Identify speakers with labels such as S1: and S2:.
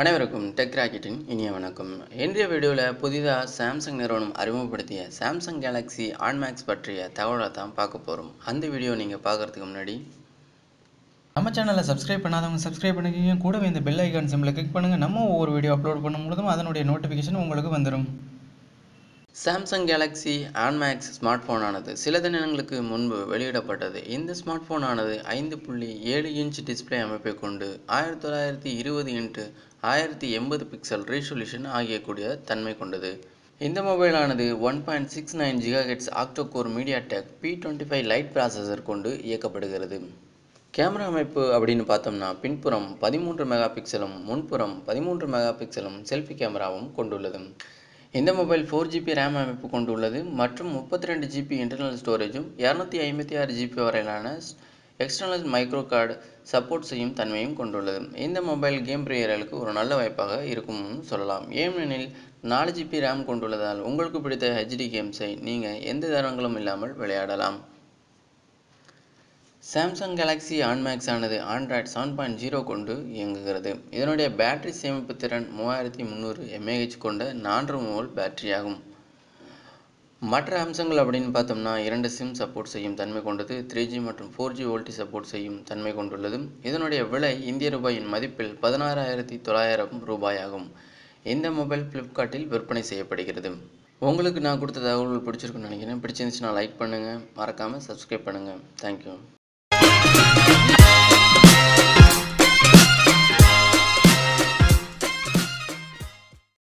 S1: அனைவருக்கும் டெக் ராக்கெட்டின் இனிய வணக்கம். இன்றைய வீடியோவில் புதிதாக சாம்சங் நிறுவனம் அறிமுகப்படுத்திய சாம்சங் கேலக்ஸி ஆன்மேக்ஸ் பற்றிய தகவலை தான் பார்க்க போகிறோம் அந்த வீடியோ நீங்கள் பார்க்குறதுக்கு முன்னாடி
S2: நம்ம சேனலை சப்ஸ்கிரைப் பண்ணாதவங்க சப்ஸ்கிரைப் பண்ணிக்கிங்க. கூடவே இந்த பெல் ஐக்கான் சிம்பிளை கிளிக் பண்ணுங்கள் நம்ம ஒவ்வொரு வீடியோ அப்லோட் பண்ணும் பொழுதும் அதனுடைய நோட்டிஃபிகேஷன் உங்களுக்கு வந்துடும்
S1: Samsung Galaxy On Max smart ஃபோனானது சில தினங்களுக்கு முன்பு வெளியிடப்பட்டது. இந்த ஸ்மார்ட் ஃபோனானது ஐந்து புள்ளி ஏழு இன்ச் டிஸ்பிளே அமைப்பை கொண்டு ஆயிரத்தி தொள்ளாயிரத்தி இருபது இன்ட்டு ஆயிரத்தி எண்பது பிக்சல் ரீசொல்யூஷன் ஆகியக்கூடிய தன்மை கொண்டது. இந்த மொபைலானது one point six nine gigahertz octacore MediaTek P twenty five lite processor கொண்டு இயக்கப்படுகிறது. கேமரா அமைப்பு அப்படின்னு பார்த்தோம்னா பின்புறம் பதிமூன்று மெகா பிக்சலும் முன்புறம் பதிமூன்று மெகா பிக்சலும் செல்ஃபி கேமராவும் கொண்டுள்ளது. இந்த மொபைல் ஃபோர் ஜிபி ரேம் அமைப்பு கொண்டுள்ளது மற்றும் முப்பத்தி ரெண்டு ஜிபி இன்டர்னல் ஸ்டோரேஜும் இரநூத்தி ஐம்பத்தி ஆறு ஜிபி வரையிலான எக்ஸ்டர்னல் மைக்ரோ கார்டு சப்போர்ட் செய்யும் தன்மையும் கொண்டுள்ளது. இந்த மொபைல் கேம் பிரியர்களுக்கு ஒரு நல்ல வாய்ப்பாக இருக்கும்னு சொல்லலாம். ஏனெனில் நாலு ஜிபி ரேம் கொண்டுள்ளதால் உங்களுக்கு பிடித்த ஹெச்டி கேம்ஸை நீங்கள் எந்த தரங்களும் இல்லாமல் விளையாடலாம். சாம்சங் கேலக்ஸி ஆன்மேக்ஸ் ஆனது ஆண்ட்ராய்ட் செவன் பாயிண்ட் ஜீரோ கொண்டு இயங்குகிறது. இதனுடைய பேட்டரி சேமிப்பு திறன் மூவாயிரத்தி முந்நூறு எம்ஏஹெச் கொண்ட நான்கு மோல் பேட்டரி ஆகும். மற்ற அம்சங்கள் அப்படின்னு பார்த்தோம்னா இரண்டு சிம் சப்போர்ட் செய்யும் தன்மை கொண்டது த்ரீ ஜி மற்றும் ஃபோர் ஜி வோல்டி சப்போர்ட் செய்யும் தன்மை கொண்டுள்ளது. இதனுடைய விலை இந்திய ரூபாயின் மதிப்பில் பதினாறாயிரத்தி தொள்ளாயிரம் ரூபாய் ஆகும் இந்த மொபைல் ஃப்ளிப்கார்ட்டில் விற்பனை செய்யப்படுகிறது. உங்களுக்கு நான் கொடுத்த தகவல்கள் பிடிச்சிருக்குன்னு நினைக்கிறேன். பிடிச்சிருந்துச்சுன்னா லைக் பண்ணுங்கள் மறக்காமல் சப்ஸ்கிரைப் பண்ணுங்கள் தேங்க்யூ